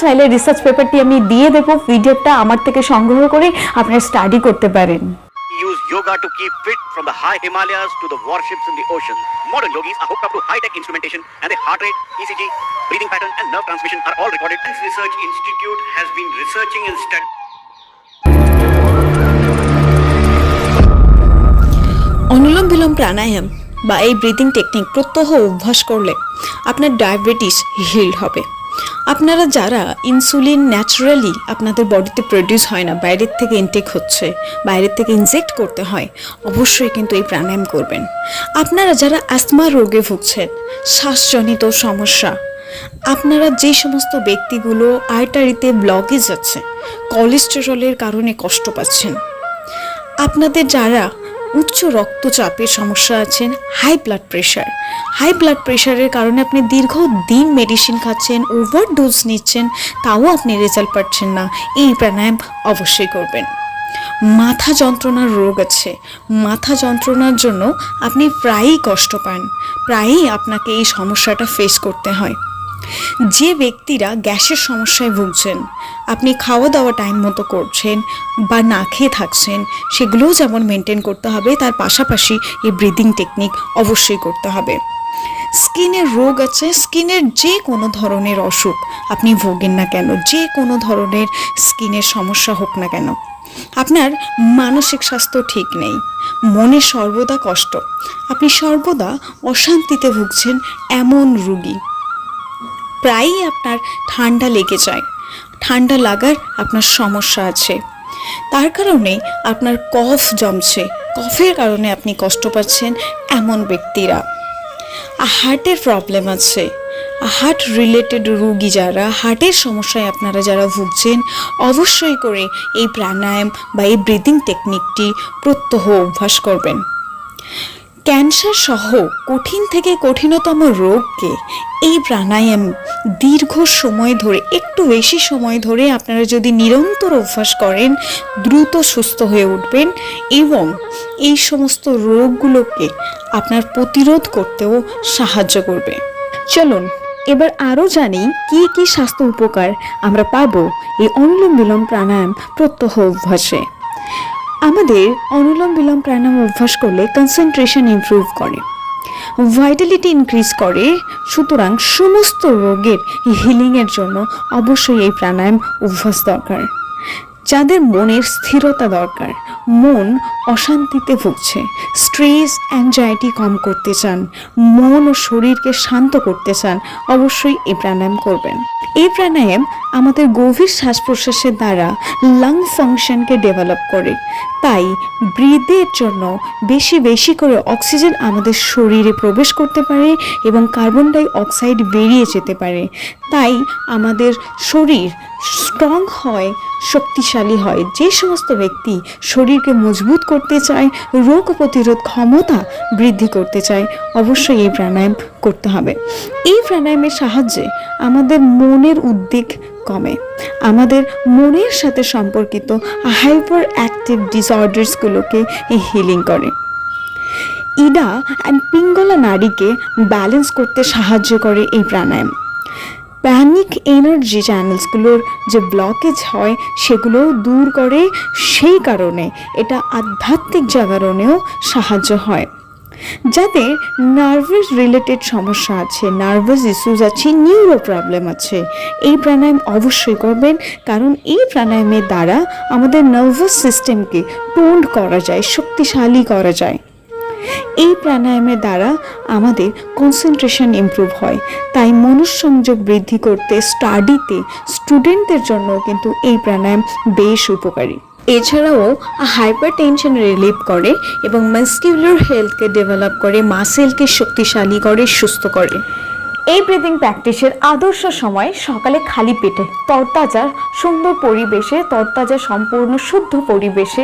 চাইলে রিসার্চ পেপারটি আমি দিয়ে দেবো পিডিএফটা আমার থেকে সংগ্রহ করে আপনারা স্টাডি করতে পারেন use yoga to keep fit from the high Himalayas to the warships in the ocean. Modern yogis are hooked up to high-tech instrumentation and their heart rate, ECG, breathing pattern and nerve transmission are all recorded. This research institute has been researching and studying অনুলোম বিলোম প্রাণায়াম বা এই breathing technique প্রত্যহ অভ্যাস করলে আপনার diabetes healed হবে আপনারা যারা insulin naturally আপনাদের বডিতে প্রডিউস হয় না, বাইরের থেকে ইনটেক হচ্ছে, বাইরের থেকে ইনজেক্ট করতে হয়, অবশ্যই কিন্তু এই প্রাণায়াম করবেন। আপনারা যারা অ্যাসমা রোগে ভুগছেন, শ্বাসজনিত সমস্যা, আপনারা যে সমস্ত ব্যক্তিগুলো আর্টারিতে ব্লকেজ আছে কোলেস্টেরলের কারণে কষ্ট পাচ্ছেন, আপনাদের যারা উচ্চ রক্তচাপের সমস্যা আছেন high blood pressure high blood প্রেশারের কারণে আপনি দীর্ঘ দিন মেডিসিন খাচ্ছেন ওভার ডোজ নিচ্ছেন, তাও আপনি রেজাল্ট পাচ্ছেন না। এই প্রাণায়াম অবশ্যই করবেন। মাথা যন্ত্রণার রোগ আছে। মাথা যন্ত্রণার জন্য আপনি প্রায়ই কষ্ট পান। প্রায়ই আপনাকে এই সমস্যাটা ফেস করতে হয়। যে ব্যক্তিরা গ্যাসের সমস্যায় ভুগছেন, আপনি খাওয়া দাওয়া টাইম মতো করছেন বা না খেয়ে থাকছেন, সেগুলোও যেমন মেনটেন করতে হবে, তার পাশাপাশি এই ব্রিদিং টেকনিক অবশ্যই করতে হবে। স্কিনের রোগ আছে, স্কিনের যে কোনো ধরনের অসুখ আপনি ভোগেন না কেন, যে কোনো ধরনের স্কিনের সমস্যা হোক না কেন। আপনার মানসিক স্বাস্থ্য ঠিক নেই, মনে সর্বদা কষ্ট, আপনি সর্বদা অশান্তিতে ভুগছেন এমন রুগী। প্রায়ই আপনার ঠান্ডা লেগে যায়। ঠান্ডা লাগার আপনার সমস্যা আছে। তার কারণে আপনার কফ জমছে। কফের কারণে আপনি কষ্ট পাচ্ছেন এমন ব্যক্তিরা। হার্টের প্রবলেম আছে। হার্ট রিলেটেড রুগী যারা, হার্টের সমস্যায় আপনারা যারা ভুগছেন, অবশ্যই করে এই প্রাণায়াম বা এই ব্রিদিং টেকনিকটি প্রত্যহ অভ্যাস করবেন। ক্যান্সার সহ কঠিন থেকে কঠিনতম রোগকে এই প্রাণায়াম দীর্ঘ সময় ধরে, একটু বেশি সময় ধরে আপনারা যদি নিরন্তর অভ্যাস করেন, দ্রুত সুস্থ হয়ে উঠবেন এবং এই সমস্ত রোগগুলোকে আপনার প্রতিরোধ করতেও সাহায্য করবে। চলুন, এবার আরও জানি কি কি স্বাস্থ্য উপকার আমরা পাবো এই অনুলোম বিলোম প্রাণায়াম প্রত্যহ অভ্যাসে। আমাদের অনুলোম বিলোম প্রাণায়াম অভ্যাস করলে কনসেন্ট্রেশন ইমপ্রুভ করে ভাইটালিটি ইনক্রিজ করে, সুতরাং সমস্ত রোগের হিলিংয়ের জন্য অবশ্যই এই প্রাণায়াম অভ্যাস দরকার। যাদের মনের স্থিরতা দরকার, মন অশান্তিতে ভুগছে স্ট্রেস অ্যাংজাইটি কম করতে চান, মন ও শরীরকে শান্ত করতে চান, অবশ্যই এই প্রাণায়াম করবেন। এই প্রাণায়াম আমাদের গভীর শ্বাস প্রশ্বাসের দ্বারা লাং ফাংশনকে ডেভেলপ করে। তাই ব্রিদের জন্য বেশি বেশি করে অক্সিজেন আমাদের শরীরে প্রবেশ করতে পারে এবং কার্বন ডাই অক্সাইড বেরিয়ে যেতে পারে। তাই আমাদের শরীর স্ট্রং হয়, শক্তিশালী হয়। যে সমস্ত ব্যক্তি শরীরকে মজবুত করতে চায়, রোগ প্রতিরোধ ক্ষমতা বৃদ্ধি করতে চায়, অবশ্যই এই প্রাণায়াম করতে হবে। এই প্রাণায়ামের সাহায্যে আমাদের মনের উদ্বেগ কমে। আমাদের মনের সাথে সম্পর্কিত হাইপার অ্যাক্টিভ ডিসঅর্ডার্সগুলোকে হিলিং করে। ইডা অ্যান্ড পিঙ্গলা নারীকে ব্যালেন্স করতে সাহায্য করে এই প্রাণায়াম। প্যানিক এনার্জি চ্যানেলসগুলোর যে ব্লকেজ হয় সেগুলো দূর করে। সেই কারণে এটা আধ্যাত্মিক জাগরণেও সাহায্য হয়। যাদের নার্ভাস রিলেটেড সমস্যা আছে নার্ভাস ইস্যুস আছে নিউরো প্রবলেম আছে, এই প্রাণায়াম অবশ্যই করবেন। কারণ এই প্রাণায়ামের দ্বারা আমাদের নার্ভাস সিস্টেমকে টোন্ড করা যায়, শক্তিশালী করা যায়। এই প্রাণায়ামের দ্বারা আমাদের কনসেন্ট্রেশন ইমপ্রুভ হয়। তাই মনঃসংযোগ বৃদ্ধি করতে স্টাডিতে স্টুডেন্টদের জন্য কিন্তু এই প্রাণায়াম বেশ উপকারী। এছাড়াও হাইপার টেনশন রিলিভ করে এবং মাস্কিউলার হেলথকে ডেভেলপ করে মাসেলকে শক্তিশালী করে, সুস্থ করে। এই ব্রিদিং প্র্যাকটিসের আদর্শ সময় সকালে খালি পেটে তরতাজা সুন্দর পরিবেশে, তরতাজা সম্পূর্ণ শুদ্ধ পরিবেশে